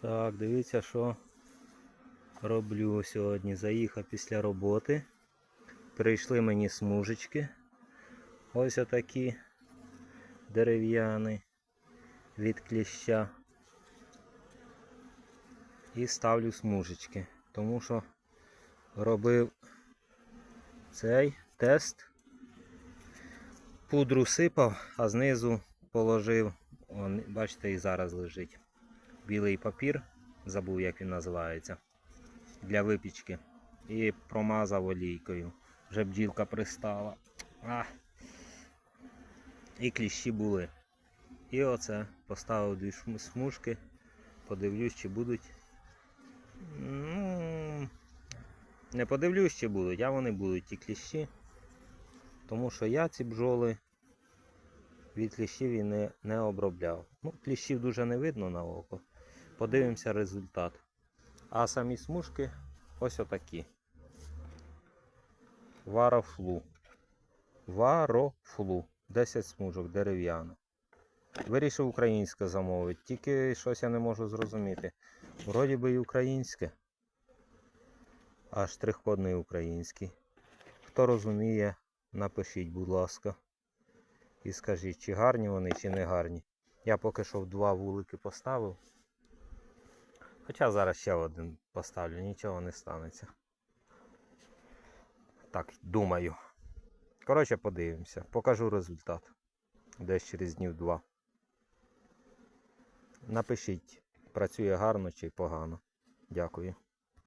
Так, дивіться, що роблю сьогодні. Заїхав після роботи. Прийшли мені смужечки. Ось отакі дерев'яні від кліща. І ставлю смужечки. Тому що робив цей тест. Пудру сипав, а знизу положив, он, бачите, і зараз лежить. Білий папір, забув як він називається, для випічки. І промазав олійкою. Вже бджілка пристала. А. І кліщі були. І оце поставив дві смужки. Подивлюсь, чи будуть. Ну, не подивлюсь, чи будуть, а вони будуть ті кліщі. Тому що я ці бджоли від кліщів і не, не обробляв. Ну, кліщів дуже не видно на око. Подивимося результат. А самі смужки ось отакі. Варофлу. Варофлу. 10 смужок дерев'яно. Вирішив українське замовити, тільки щось я не можу зрозуміти. Вроді би і українське. А штрих-код не український. Хто розуміє, напишіть, будь ласка. І скажіть, чи гарні вони, чи не гарні. Я поки що в два вулики поставив. Хоча зараз ще один поставлю, нічого не станеться. Так, думаю. Коротше, подивимося. Покажу результат. Десь через днів два. Напишіть, працює гарно чи погано. Дякую.